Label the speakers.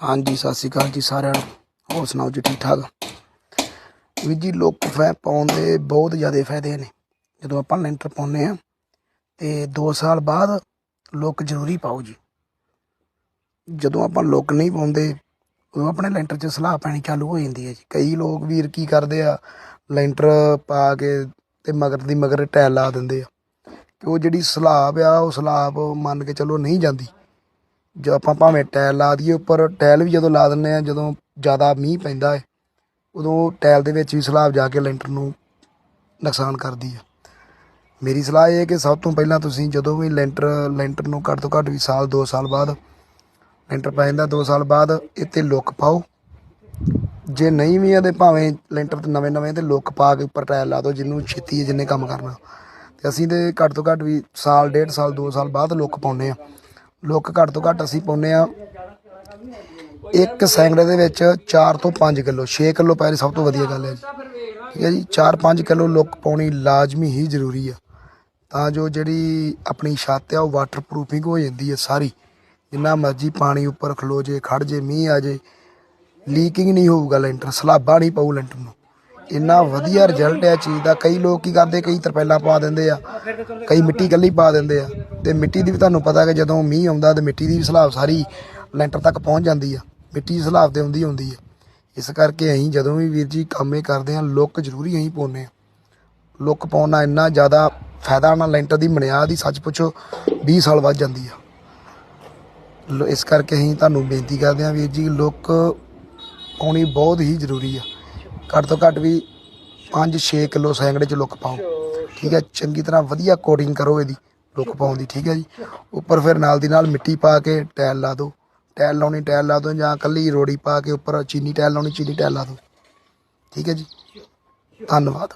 Speaker 1: ਹਾਂਜੀ, ਸਤਿ ਸ਼੍ਰੀ ਅਕਾਲ ਜੀ ਸਾਰਿਆਂ ਨੂੰ। ਹੋਰ ਸੁਣਾਓ ਜੀ ਠੀਕ ਠਾਕ ਵੀਰ ਜੀ, ਲੋਕ ਫੈ ਪਾਉਣ ਦੇ ਬਹੁਤ ਜ਼ਿਆਦਾ ਫਾਇਦੇ ਨੇ। ਜਦੋਂ ਆਪਾਂ ਲੈਂਟਰ ਪਾਉਂਦੇ ਆ ਤੇ 2 ਸਾਲ ਬਾਅਦ ਲੋਕ ਜ਼ਰੂਰੀ ਪਾਓ ਜੀ। ਜਦੋਂ ਆਪਾਂ ਲੋਕ ਨਹੀਂ ਪਾਉਂਦੇ, ਉਦੋਂ ਆਪਣੇ ਲੈਂਟਰ 'ਚ ਸਲਾਹ ਪੈਣੀ ਚਾਲੂ ਹੋ ਜਾਂਦੀ ਹੈ ਜੀ। ਕਈ ਲੋਕ ਵੀਰ ਕੀ ਕਰਦੇ ਆ, ਲੈਂਟਰ ਪਾ ਕੇ ਤੇ ਮਗਰ ਦੀ ਮਗਰ ਟੈਲ ਲਾ ਦਿੰਦੇ ਆ। ਕਿ ਉਹ ਜਿਹੜੀ ਸਲਾਬ ਆ, ਉਹ ਸਲਾਬ ਮੰਨ ਕੇ ਚਲੋ ਨਹੀਂ ਜਾਂਦੀ। ਜੋ ਆਪਾਂ ਭਾਵੇਂ ਟਾਇਲ ਲਾ ਦਈਏ, ਉੱਪਰ ਟਾਇਲ ਵੀ ਜਦੋਂ ਲਾ ਦਿੰਨੇ ਆ ਜਦੋਂ ਜ਼ਿਆਦਾ ਮੀਂਹ ਪੈਂਦਾ ਹੈ, ਉਦੋਂ ਟਾਇਲ ਦੇ ਵਿੱਚ ਵੀ ਸਲਾਬ ਜਾ ਕੇ ਲੈਂਟਰ ਨੂੰ ਨੁਕਸਾਨ ਕਰਦੀ ਹੈ। ਮੇਰੀ ਸਲਾਹ ਇਹ ਹੈ ਕਿ ਸਭ ਤੋਂ ਪਹਿਲਾਂ ਤੁਸੀਂ ਜਦੋਂ ਵੀ ਲੈਂਟਰ ਲੈਂਟਰ ਨੂੰ ਘੱਟ ਤੋਂ ਘੱਟ ਵੀ ਸਾਲ 2 ਸਾਲ ਬਾਅਦ ਲੈਂਟਰ ਪੈ ਜਾਂਦਾ 2 ਸਾਲ ਬਾਅਦ ਇੱਥੇ ਲੁੱਕ ਪਾਓ। ਜੇ ਨਹੀਂ ਵੀ ਇਹਦੇ ਭਾਵੇਂ ਲੈਂਟਰ ਤੇ ਨਵੇਂ ਨਵੇਂ ਤੇ ਲੁੱਕ ਪਾ ਕੇ ਉੱਪਰ ਟਾਇਲ ਲਾ ਦਿਓ ਜਿੰਨੂੰ ਛੇਤੀ ਹੈ ਜਿੰਨੇ ਕੰਮ ਕਰਨਾ। ਤੇ ਅਸੀਂ ਤੇ ਘੱਟ ਤੋਂ ਘੱਟ ਵੀ ਸਾਲ, ਡੇਢ ਸਾਲ 2 ਸਾਲ ਬਾਅਦ ਲੁੱਕ ਪਾਉਂਦੇ ਆ ਲੁੱਕ ਘੱਟ ਤੋਂ ਘੱਟ ਅਸੀਂ ਪਾਉਂਦੇ ਆ ਇੱਕ ਸੈਂਕੜੇ ਦੇ ਵਿੱਚ 4 ਤੋਂ 5 ਕਿਲੋ 6 ਕਿਲੋ ਪੈ ਸਭ ਤੋਂ ਵਧੀਆ ਗੱਲ ਹੈ ਜੀ। ਠੀਕ ਹੈ ਜੀ 4-5 ਕਿਲੋ ਲੁੱਕ ਪਾਉਣੀ ਲਾਜ਼ਮੀ ਹੀ ਜ਼ਰੂਰੀ ਆ। ਤਾਂ ਜੋ ਜਿਹੜੀ ਆਪਣੀ ਛੱਤ ਆ, ਉਹ ਵਾਟਰਪ੍ਰੂਫਿੰਗ ਹੋ ਜਾਂਦੀ ਹੈ ਸਾਰੀ। ਜਿੰਨਾ ਮਰਜ਼ੀ ਪਾਣੀ ਉੱਪਰ ਖਲੋ ਜੇ ਖੜ ਜੇ, ਮੀਂਹ ਆ ਜੇ ਲੀਕਿੰਗ ਨਹੀਂ ਹੋਊਗਾ ਲੈਂਟਰ, ਸਲਾਬਾ ਨਹੀਂ ਪਊ ਲੈਂਟਰ ਨੂੰ। ਇੰਨਾ ਵਧੀਆ ਰਿਜ਼ਲਟ ਹੈ ਚੀਜ਼ ਦਾ। ਕਈ ਲੋਕ ਕੀ ਕਰਦੇ, ਕਈ ਤਰਪੈਲਾਂ ਪਾ ਦਿੰਦੇ ਆ, ਕਈ ਮਿੱਟੀ ਕੱਲੀ ਪਾ ਦਿੰਦੇ ਆ। ਤੇ ਮਿੱਟੀ ਦੀ ਵੀ ਤੁਹਾਨੂੰ ਪਤਾ ਕਿ ਜਦੋਂ ਮੀਂਹ ਆਉਂਦਾ ਤੇ ਮਿੱਟੀ ਦੀ ਵੀ ਸਲਾਬ ਸਾਰੀ ਲੈਂਟਰ ਤੱਕ ਪਹੁੰਚ ਜਾਂਦੀ ਆ। ਮਿੱਟੀ ਦੀ ਸਲਾਬ ਤੇ ਆਉਂਦੀ ਆਉਂਦੀ ਆ। ਇਸ ਕਰਕੇ ਅਸੀਂ ਜਦੋਂ ਵੀ ਵੀਰ ਜੀ ਕੰਮ ਇਹ ਕਰਦੇ ਆ, ਲੁੱਕ ਜ਼ਰੂਰੀ ਅਸੀਂ ਪਾਉਂਦੇ ਆ। ਲੁੱਕ ਪਾਉਣਾ ਇੰਨਾ ਜ਼ਿਆਦਾ ਫਾਇਦਾ ਨਾ ਲੈਂਟਰ ਦੀ ਬੁਨਿਆਦ ਹੀ ਸੱਚ ਪੁੱਛੋ 20 ਸਾਲ ਵੱਧ ਜਾਂਦੀ ਆ। ਲੋ- ਇਸ ਕਰਕੇ ਅਸੀਂ ਤੁਹਾਨੂੰ ਬੇਨਤੀ ਕਰਦੇ ਹਾਂ ਵੀਰ ਜੀ, ਲੁੱਕ ਪਾਉਣੀ ਬਹੁਤ ਹੀ ਜ਼ਰੂਰੀ ਆ। ਘੱਟ ਤੋਂ ਘੱਟ ਵੀ 5-6 ਕਿਲੋ ਸੈਂਕੜੇ ਚ ਲੁੱਕ ਪਾਓ। ਠੀਕ ਹੈ, ਚੰਗੀ ਤਰ੍ਹਾਂ ਵਧੀਆ ਕੋਡਿੰਗ ਕਰੋ ਇਹਦੀ। ਰੁੱਖ ਪਾਉਣ ਦੀ ਠੀਕ ਹੈ ਜੀ। ਉੱਪਰ ਫਿਰ ਨਾਲ ਦੀ ਨਾਲ ਮਿੱਟੀ ਪਾ ਕੇ ਟਾਇਲ ਲਾ ਦਿਓ। ਟਾਇਲ ਲਾਉਣੀ ਟਾਇਲ ਲਾ ਦਿਓ ਜਾਂ ਕੱਲੀ ਰੋੜੀ ਪਾ ਕੇ ਉੱਪਰ ਚੀਨੀ ਟਾਇਲ ਲਾਉਣੀ, ਚੀਨੀ ਟਾਇਲ ਲਾ ਦਿਓ। ਠੀਕ ਹੈ ਜੀ। ਧੰਨਵਾਦ।